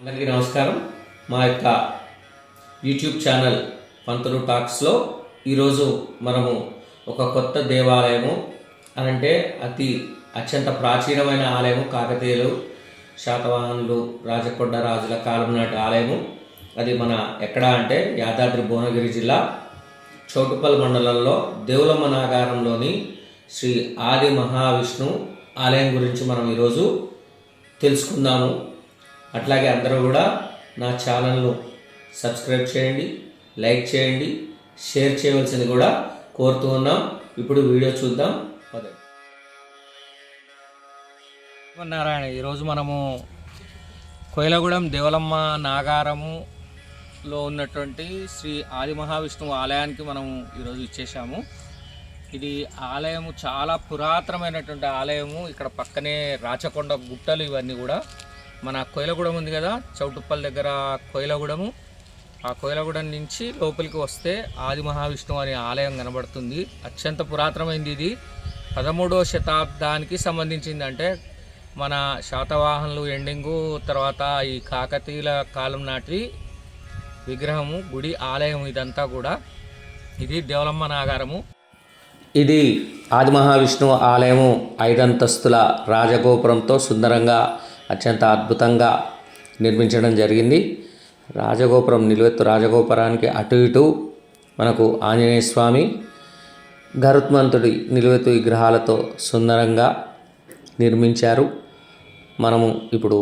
అందరికీ నమస్కారం. మా యొక్క యూట్యూబ్ ఛానల్ పంతులు టాక్స్లో ఈరోజు మనము ఒక కొత్త దేవాలయము అనంటే అతి అత్యంత ప్రాచీనమైన ఆలయము కాకతీయులు శాతవాహనులు రాజకొండ రాజుల కాలం నాటి ఆలయము. అది మన ఎక్కడ అంటే యాదాద్రి భువనగిరి జిల్లా చౌటుప్పల్ మండలంలో దేవులమ్మ నాగారంలోని శ్రీ ఆది మహావిష్ణు ఆలయం గురించి మనం ఈరోజు తెలుసుకుందాము. అట్లాగే అందరూ కూడా నా ఛానల్ను సబ్స్క్రైబ్ చేయండి లైక్ చేయండి షేర్ చేయవలసింది కూడా కోరుతూ ఉన్నాం. ఇప్పుడు వీడియో చూద్దాం. పదండి. నారాయణ ఈరోజు మనము కోయిలగూడెం దేవలమ్మ నాగారములో ఉన్నటువంటి శ్రీ ఆది మహావిష్ణువు ఆలయానికి మనం ఈరోజు ఇచ్చేసాము ఇది ఆలయము చాలా పురాతనమైనటువంటి ఆలయము. ఇక్కడ పక్కనే రాచకొండ గుట్టలు ఇవన్నీ కూడా మన కోయిలగూడెం ఉంది కదా చౌటుప్పల్ దగ్గర కోయిలగూడెము. ఆ కోయిలగూడెం నుంచి లోపలికి వస్తే ఆది మహావిష్ణువు అనే ఆలయం కనబడుతుంది. అత్యంత పురాతనమైంది ఇది. పదమూడవ శతాబ్దానికి సంబంధించింది అంటే మన శాతవాహనులు ఎండింగు తర్వాత ఈ కాకతీయుల కాలం నాటి విగ్రహము గుడి ఆలయం ఇదంతా కూడా. ఇది దేవలమ్మ నాగారము. ఇది ఆది మహావిష్ణువు ఆలయము ఐదంతస్తుల రాజగోపురంతో సుందరంగా అత్యంత అద్భుతంగా నిర్మించడం జరిగింది. రాజగోపురం నిలువెత్తు రాజగోపురానికి అటు ఇటు మనకు ఆంజనేయ స్వామి గరుత్మంతుడి నిలువెత్తు విగ్రహాలతో సుందరంగా నిర్మించారు. మనము ఇప్పుడు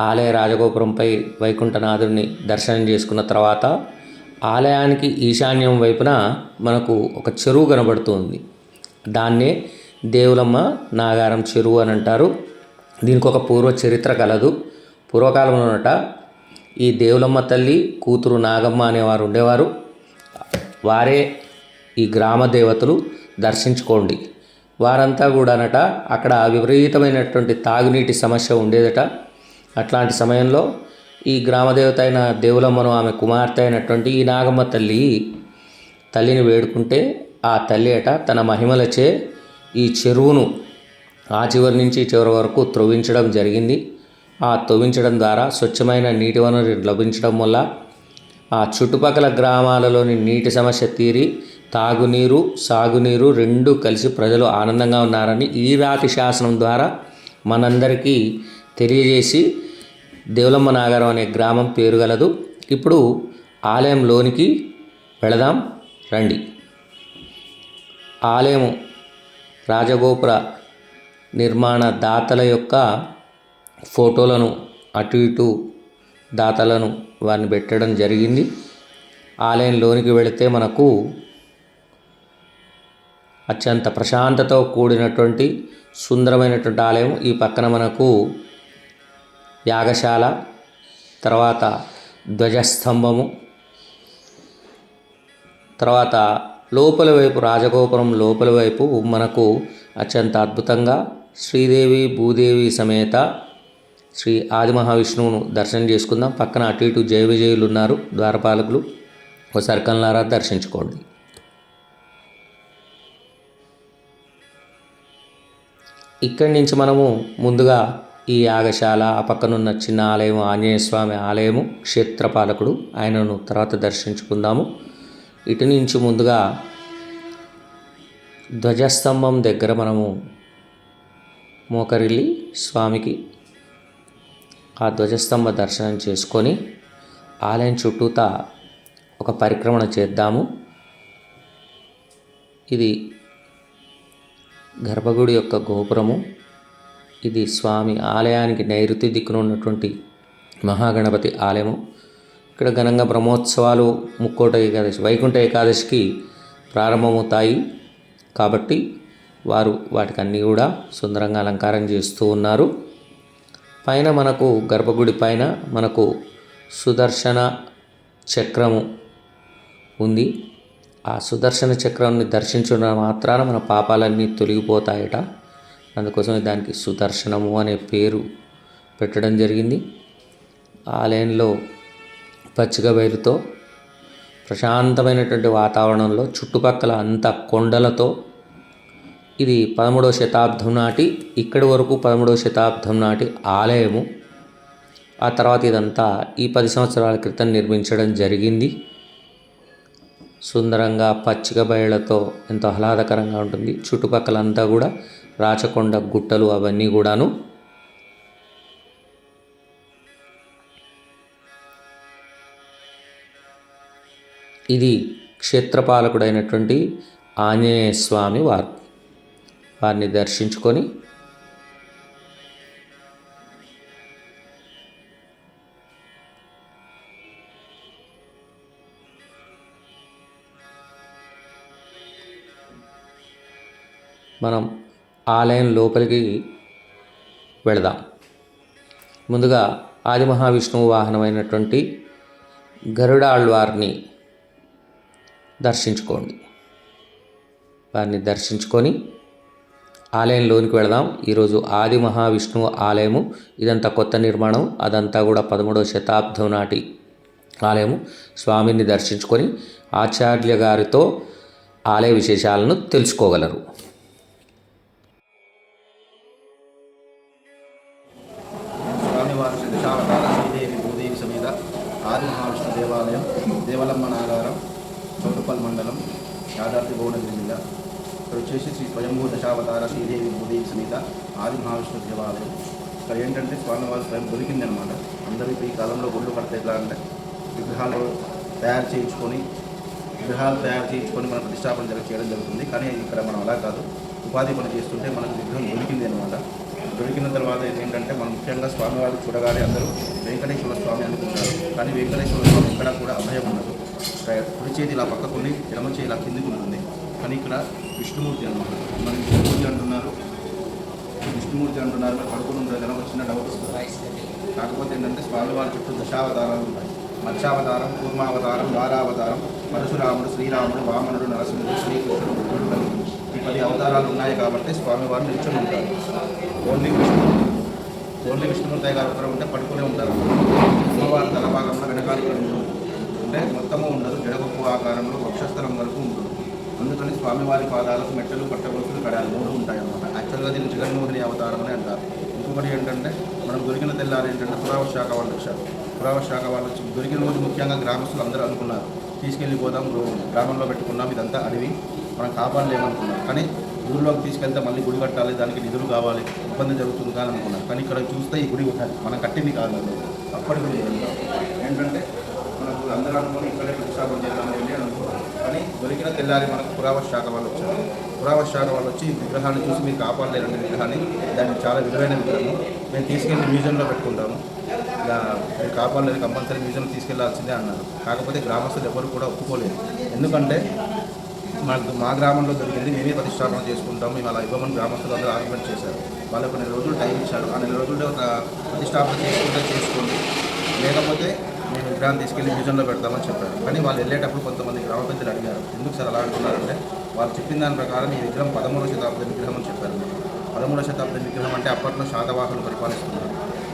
ఆలయ రాజగోపురంపై వైకుంఠనాథుడిని దర్శనం చేసుకున్న తర్వాత ఆలయానికి ఈశాన్యం వైపున మనకు ఒక చెరువు కనబడుతుంది. దాన్నే దేవులమ్మ నాగారం చెరువు అని అంటారు. దీనికి ఒక పూర్వ చరిత్ర కలదు. పూర్వకాలంలోనట ఈ దేవులమ్మ తల్లి కూతురు నాగమ్మ అనేవారు ఉండేవారు. వారే ఈ గ్రామ దేవతలు దర్శించుకోండి. వారంతా కూడానట అక్కడ విపరీతమైనటువంటి తాగునీటి సమస్య ఉండేదట. అట్లాంటి సమయంలో ఈ గ్రామదేవత అయిన దేవులమ్మను ఆమె కుమార్తె అయినటువంటి ఈ నాగమ్మ తల్లి తల్లిని వేడుకుంటే ఆ తల్లి అట తన మహిమలచే ఈ చెరువును ఆ చివరి నుంచి చివరి వరకు త్రవ్వించడం జరిగింది. ఆ త్రవ్వించడం ద్వారా స్వచ్ఛమైన నీటి వనరు లభించడం వల్ల ఆ చుట్టుపక్కల గ్రామాలలోని నీటి సమస్య తీరి తాగునీరు సాగునీరు రెండు కలిసి ప్రజలు ఆనందంగా ఉన్నారని ఈ రాతి శాసనం ద్వారా మనందరికీ తెలియజేసి దేవులమ్మ నాగారం అనే గ్రామం పేరు గలదు. ఇప్పుడు ఆలయంలోనికి వెళదాం. రండి. ఆలయము రాజగోపుర నిర్మాణ దాతల యొక్క ఫోటోలను అటు ఇటు దాతలను వారిని పెట్టడం జరిగింది. ఆలయంలోనికి వెళితే మనకు అత్యంత ప్రశాంతతో కూడినటువంటి సుందరమైనటువంటి ఆలయం. ఈ పక్కన మనకు యాగశాల తర్వాత ధ్వజస్తంభము తర్వాత లోపల వైపు రాజగోపురం లోపల వైపు మనకు అత్యంత అద్భుతంగా శ్రీదేవి భూదేవి సమేత శ్రీ ఆది మహావిష్ణువును దర్శనం చేసుకుందాం. పక్కన అటు ఇటు జయ విజయులు ఉన్నారు ద్వారపాలకులు. ఒకసారి కల్లారా దర్శించుకోండి. ఇక్కడి నుంచి మనము ముందుగా ఈ యాగశాల ఆ పక్కనున్న చిన్న ఆలయం ఆంజనేయ స్వామి ఆలయము క్షేత్రపాలకుడు ఆయనను తర్వాత దర్శించుకుందాము. ఇటు నుంచి ముందుగా ధ్వజస్తంభం దగ్గర మనము మోకరిల్లి స్వామికి ఆ ధ్వజస్తంభ దర్శనం చేసుకొని ఆలయం చుట్టూతా ఒక పరిక్రమణ చేద్దాము. ఇది గర్భగుడి యొక్క గోపురము. ఇది స్వామి ఆలయానికి నైరుతి దిక్కున ఉన్నటువంటి మహాగణపతి ఆలయము. ఇక్కడ ఘనంగా బ్రహ్మోత్సవాలు ముక్కోట ఏకాదశి వైకుంఠ ఏకాదశికి ప్రారంభమవుతాయి. కాబట్టి వారు వాటికన్నీ కూడా సుందరంగా అలంకారం చేస్తూ ఉన్నారు. పైన మనకు గర్భగుడి పైన మనకు సుదర్శన చక్రము ఉంది. ఆ సుదర్శన చక్రాన్ని దర్శించడం మాత్రాన మన పాపాలన్నీ తొలగిపోతాయట. అందుకోసమే దానికి సుదర్శనము అనే పేరు పెట్టడం జరిగింది. ఆలయంలో పచ్చిక బయలుతో ప్రశాంతమైనటువంటి వాతావరణంలో చుట్టుపక్కల అంత కొండలతో ఇది పదమూడవ శతాబ్దం నాటి ఇక్కడి వరకు పదమూడవ శతాబ్దం నాటి ఆలయము. ఆ తర్వాత ఇదంతా ఈ పది సంవత్సరాల క్రితం నిర్మించడం జరిగింది. సుందరంగా పచ్చిక బయళ్ళతో ఎంతో ఆహ్లాదకరంగా ఉంటుంది. చుట్టుపక్కలంతా కూడా రాచకొండ గుట్టలు అవన్నీ కూడాను. ఇది క్షేత్రపాలకుడైనటువంటి ఆంజనేయ స్వామి వారు. వారిని దర్శించుకొని మనం ఆలయం లోపలికి వెళదాం. ముందుగా ఆది మహావిష్ణువు వాహనమైనటువంటి గరుడాళ్వారిని దర్శించుకోండి. వారిని దర్శించుకొని ఆలయంలోనికి వెళదాం. ఈరోజు ఆది మహావిష్ణువు ఆలయము. ఇదంతా కొత్త నిర్మాణం. అదంతా కూడా పదమూడవ శతాబ్దం నాటి ఆలయము. స్వామిని దర్శించుకొని ఆచార్య గారితో ఆలయ విశేషాలను తెలుసుకోగలరు. స్వయంభూ దశావతార శ్రీదేవి భూదేవి సమేత ఆది మహావిష్ణు దేవాలయం ఇక్కడ ఏంటంటే స్వామివారి స్వయం దొరికింది అనమాట అందరూ ఈ కాలంలో గుళ్ళు కడితే ఎట్లా అంటే విగ్రహాలు తయారు చేయించుకొని విగ్రహాలు తయారు చేయించుకొని మనం ప్రతిష్టాపన చేయడం జరుగుతుంది. కానీ ఇక్కడ మనం అలా కాదు. ఉపాధి పని చేస్తుంటే మనకు విగ్రహం దొరికింది అనమాట దొరికిన తర్వాత ఏంటంటే మనం ముఖ్యంగా స్వామివారు చూడగానే అందరూ వెంకటేశ్వర స్వామి అనుకుంటారు. కానీ వెంకటేశ్వర స్వామి ఇక్కడ కూడా అభయం ఉండదు. కుడి చేతి ఇలా పక్కకుండి ఎడమ చేతి ఇలా కిందికి ఉంటుంది. కానీ ఇక్కడ విష్ణుమూర్తి అనమాట మరి విష్ణుమూర్తి అంటున్నారు. విష్ణుమూర్తి అంటున్నారు మరి పడుకుని ఉంటుంది కదా ఒక చిన్న డౌట్ వస్తుంది. కాకపోతే ఏంటంటే స్వామివారి చుట్టూ దశావతారాలు ఉన్నాయి మత్స్యావతారం కూర్మావతారం వారావతారం పరశురాముడు శ్రీరాముడు వామనుడు నరసింహుడు శ్రీకృష్ణుడు బుద్ధుడు ఈ పది అవతారాలు ఉన్నాయి కాబట్టి స్వామివారు నిల్చొని ఉంటారు. ఓన్లీ విష్ణు ఓన్లీ విష్ణుమూర్తి గారు ఒకరు ఉంటే పడుకునే ఉంటారు. అమ్మవారి తల భాగంలో వెనకాల ఉంటుంది అంటే మొత్తము ఉండదు. జడగొప్పు ఆకారంలో వక్షస్థలం వరకు ఉంటుంది. అందుకని స్వామివారి పాదాలకు మెట్టలు పట్టగొలుసులు కడాలు మూడు ఉంటాయి అన్నమాట యాక్చువల్గా దీన్ని జగన్మోహిని అవతారం అని అంటారు. ఇంకొకటి ఏంటంటే మనం దొరికిన తెల్లారు ఏంటంటే పురావ శాఖ వాళ్ళు వచ్చారు. పురావ శాఖ వాళ్ళు వచ్చి దొరికిన రోజు ముఖ్యంగా గ్రామస్తులు అందరూ అనుకున్నారు తీసుకెళ్ళిపోదాం రో- గ్రామంలో పెట్టుకున్నాం ఇదంతా అడవి మనం కాపాడలేమనుకున్నాం కానీ గుడిలోకి తీసుకెళ్తే మళ్ళీ గుడి కట్టాలి దానికి నిధులు కావాలి ఇబ్బంది జరుగుతుంది కానీ అనుకున్నాం కానీ ఇక్కడ చూస్తే ఈ గుడి ఉన్నది మనం కట్టింది కాదు అప్పటి గుడి ఏంటంటే మనకు అందరూ అనుకుని ఇక్కడే ప్రతిష్టాపన చేద్దామని వెళ్ళి కానీ దొరికిన తెల్లారి మనకు పురావస్తు శాఖ వాళ్ళు వచ్చారు. పురావస్తు శాఖ వాళ్ళు వచ్చి విగ్రహాన్ని చూసి మీరు కాపాడలేరండి విగ్రహాన్ని దాన్ని చాలా విలువైన విగ్రహం మేము తీసుకెళ్ళి మ్యూజియంలో పెట్టుకుంటాము. ఇలా మీరు కాపాడలేదు కంపల్సరీ మ్యూజియం తీసుకెళ్ళాల్సిందే అన్నారు. కాకపోతే గ్రామస్తులు ఎవరు కూడా ఒప్పుకోలేదు. ఎందుకంటే మాకు మా గ్రామంలో దొరికింది మేమే ప్రతిష్టాపన చేసుకుంటాం మేము అలా ఇవ్వమని గ్రామస్తులు అందరూ ఆర్గ్యుమెంట్ చేశారు. వాళ్ళు నెల రోజులు టైం ఇచ్చారు. ఆ నెల రోజుల్లో ఒక ప్రతిష్టాపన చేసుకుంటే చేసుకోండి. లేకపోతే మేము విగ్రహం తీసుకెళ్ళి మ్యూజియంలో పెడతామని చెప్పారు. కానీ వాళ్ళు వెళ్ళేటప్పుడు కొంతమంది గ్రామ పెద్దలు అడిగారు ఎందుకు సార్ అలా అంటున్నారంటే వాళ్ళు చెప్పిన దాని ప్రకారం ఈ విగ్రహం పదమూడవ శతాబ్దం విగ్రహం అని చెప్పారు పదమూడవ శతాబ్ద విగ్రహం అంటే అప్పట్లో శాతవాహనులు పరిపాలిస్తున్నారు.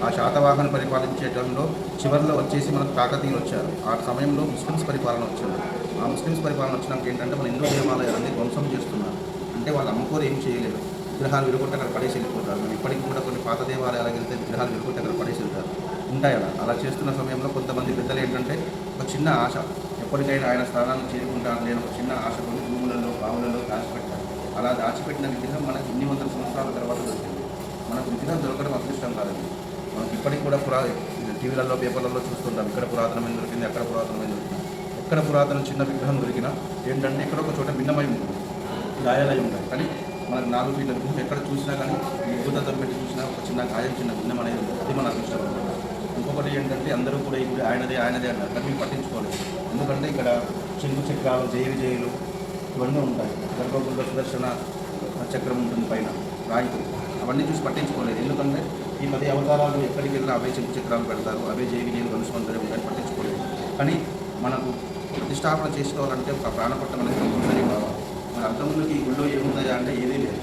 ఆ శాతవాహన పరిపాలించేటంలో చివరిలో వచ్చేసి మనకు కాకతీయులు వచ్చారు. ఆ సమయంలో ముస్లిమ్స్ పరిపాలన వచ్చింది. ఆ ముస్లిమ్స్ పరిపాలన వచ్చినాక ఏంటంటే మన హిందూ దేవాలయాన్ని ధ్వంసం చేస్తున్నారు. అంటే వాళ్ళు అమ్ముకోరు ఏం చేయలేరు. విగ్రహాలు విరుగుంటే అక్కడ పడేసి వెళ్ళిపోతారు. ఇప్పటికి కూడా కొన్ని పాత దేవాలయాలకు వెళ్తే విగ్రహాలు విరుగుంటే అక్కడ పడేసి వెళ్తారు. ఉంటాయి అలా. అలా చేస్తున్న సమయంలో కొంతమంది పెద్దలు ఏంటంటే ఒక చిన్న ఆశ. ఎప్పటికైనా ఆయన స్థానాన్ని చేరుకుంటాను నేను ఒక చిన్న ఆశ కొన్ని భూములలో బావులలో దాచిపెట్టాను అలా దాచిపెట్టిన విగ్రహం మనకి ఇన్ని వందల సంవత్సరాల తర్వాత దొరికింది. మనకు విగ్రహం దొరకడం అదృష్టం కాదండి. మనకి ఇప్పటికి కూడా పురా టీవీలలో పేపర్లలో చూస్తుంటాం. ఇక్కడ పురాతనమైన దొరికింది అక్కడ పురాతనమైన దొరికింది. ఎక్కడ పురాతన చిన్న విగ్రహం దొరికినా ఏంటంటే ఇక్కడ ఒక చోట భిన్నమై ఉంటుంది. గాయాలై ఉంటాయి. కానీ మనకు నాలుగు ఫీట్ల విగ్రహం ఎక్కడ చూసినా కానీ భూతత్వం పెట్టి చూసినా ఒక చిన్న గాయం చిన్న భిన్నం అనేది అది మన అదృష్టం. ఇంకొకటి ఏంటంటే అందరూ కూడా ఇప్పుడు ఆయనదే ఆయనదే అంటారు కానీ మేము పట్టించుకోలేదు. ఎందుకంటే ఇక్కడ చెంగు చక్రాలు జయ విజయులు ఇవన్నీ ఉంటాయి. గర్భగుండ సుదర్శన చక్రం ఉంటుంది పైన రాయితో. అవన్నీ చూసి పట్టించుకోలేదు. ఎందుకంటే ఈ పది అవతారాలు ఎక్కడికి వెళ్ళినా అవే చెంగు చక్రాలు పెడతారు. అవే జయ విజయులు కలుసుకుంటారు ఉంటాయి పట్టించుకోలేదు. కానీ మనకు ప్రతిష్టాపన చేసుకోవాలంటే ఒక ప్రాణపట్టం అనేది కంపల్సరీ కావాలి. మన అర్థంలోకి ఈ గుళ్ళో ఏముందా అంటే ఏదీ లేదు.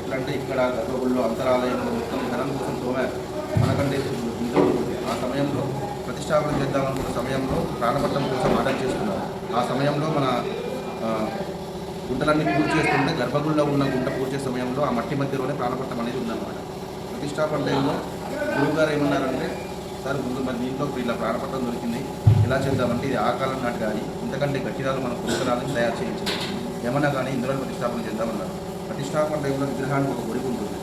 ఎట్లా అంటే ఇక్కడ గర్భగుళ్ళు అంతరాలయంలో మొత్తం ధనం కోసం తోమారు. మనకంటే సమయంలో ప్రతిష్టాపన చేద్దామనుకున్న సమయంలో ప్రాణపట్టం కోసం ఆర్డర్ చేస్తున్నారు ఆ సమయంలో మన గుంటలన్నీ పూర్తి చేస్తుంటే గర్భగుడిలో ఉన్న గుంట పూర్తి చేసే సమయంలో ఆ మట్టి మధ్యలోనే ప్రాణపట్టం అనేది ఉందన్నమాట. ప్రతిష్టాపన టైంలో గురువుగారు ఏమన్నారంటే సార్ ముందు మరి దీంట్లో వీళ్ళ ఇలా ప్రాణపత్రం దొరికింది. ఎలా చేద్దామంటే ఇది ఆ కాలం నాటి కానీ ఇంతకంటే గట్టిరాలు మనం పుస్తకాలను తయారు చేయించింది ఏమన్నా కానీ ఇందులో ప్రతిష్టాపన చేద్దామన్నారు. ప్రతిష్టాపన టైంలో విగ్రహానికి ఒక ఒడికి ఉంటుంది.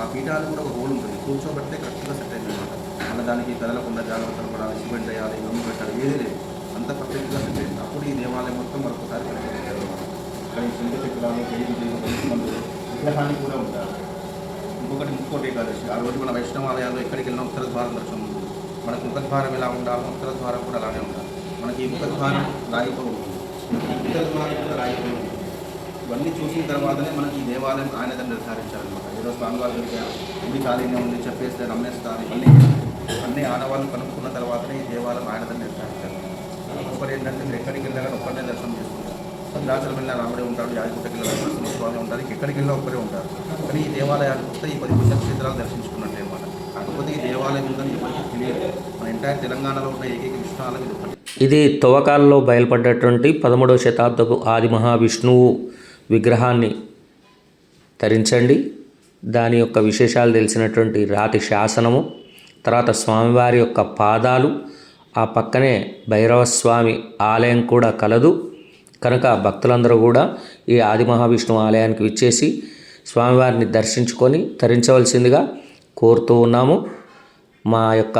ఆ పీఠానికి కూడా ఒక హోల్ ఉంటుంది. కూర్చోబెడితే కరెక్ట్గా సెట్ అయింది మళ్ళీ దానికి కదలకుండా జాగ్రత్తలు పడాలి సిమెంట్ వేయాలి నమ్ము పెట్టాలి ఏది లేదు. అంత పర్ఫెక్ట్గా సెట్ అప్పుడు ఈ దేవాలయం మొత్తం మరొకసారి కానీ ఇక్కడ చక్రాలు మందులు కూడా ఉంటారు ఇంకొకటి ముక్కోటి ఏకాదశి. ఆ రోజు మన వైష్ణవ ఆలయాల్లో ఎక్కడికి వెళ్ళినా ఉత్తర ద్వారం దర్శనం మనకు ముఖద్వారం ఎలా ఉండాలో ఉత్తర ద్వారం కూడా అలానే ఉండాలి. మనకి ఈ ముఖద్వారం రాయితో ఉంటుంది. ఉత్తర ద్వారం కూడా రాయిపోయి ఇవన్నీ చూసిన తర్వాతనే మనకి ఈ దేవాలయం ఆయనదని నిర్ధారించాలన్నమాట. ఏదో స్వామివారి దగ్గర ఇది ఖాళీనే ఉంది చెప్పేస్తే నమ్మేస్తారు ఇవన్నీ అన్ని ఆడవాళ్ళు కనుక్కున్న తర్వాతనే ఈ దేవాలయం ఆడదని నిర్ధారించాలి ఇంకొకటి ఏంటంటే మీరు ఎక్కడికి వెళ్ళినా కానీ ఒక్కరినే దర్శనం చేసుకుంటారు. భద్రాచలం వెళ్ళిన రాముడే ఉంటాడు యాదగుట్టకి వెళ్ళిన స్వామి ఉంటారు ఎక్కడికి వెళ్ళినా ఒక్కరే ఉంటారు. కానీ ఈ దేవాలయానికి వస్తే ఈ పది పుణ్యక్షేత్రాలు దర్శించుకున్నట్టే అన్నమాట. కాకపోతే ఈ దేవాలయం ఉందని ఎవరికి తెలియదు. మన ఎంటైర్ తెలంగాణలో ఉన్న ఏకైక విష్ణాలయం ఇది ఒకటి. ఇది తవ్వకాల్లో బయలుపడ్డటువంటి పదమూడవ శతాబ్దపు ఆది మహావిష్ణువు విగ్రహాన్ని ధరించండి. దాని యొక్క విశేషాలు తెలిసినటువంటి రాతి శాసనము తర్వాత స్వామివారి యొక్క పాదాలు ఆ పక్కనే భైరవ స్వామి ఆలయం కూడా కలదు. కనుక భక్తులందరూ కూడా ఈ ఆది మహావిష్ణువు ఆలయానికి విచ్చేసి స్వామివారిని దర్శించుకొని తరించవలసిందిగా కోరుతూ ఉన్నాము. మా యొక్క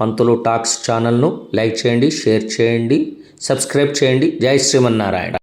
పంతులు టాక్స్ ఛానల్ను లైక్ చేయండి షేర్ చేయండి సబ్స్క్రైబ్ చేయండి. జై శ్రీమన్నారాయణ.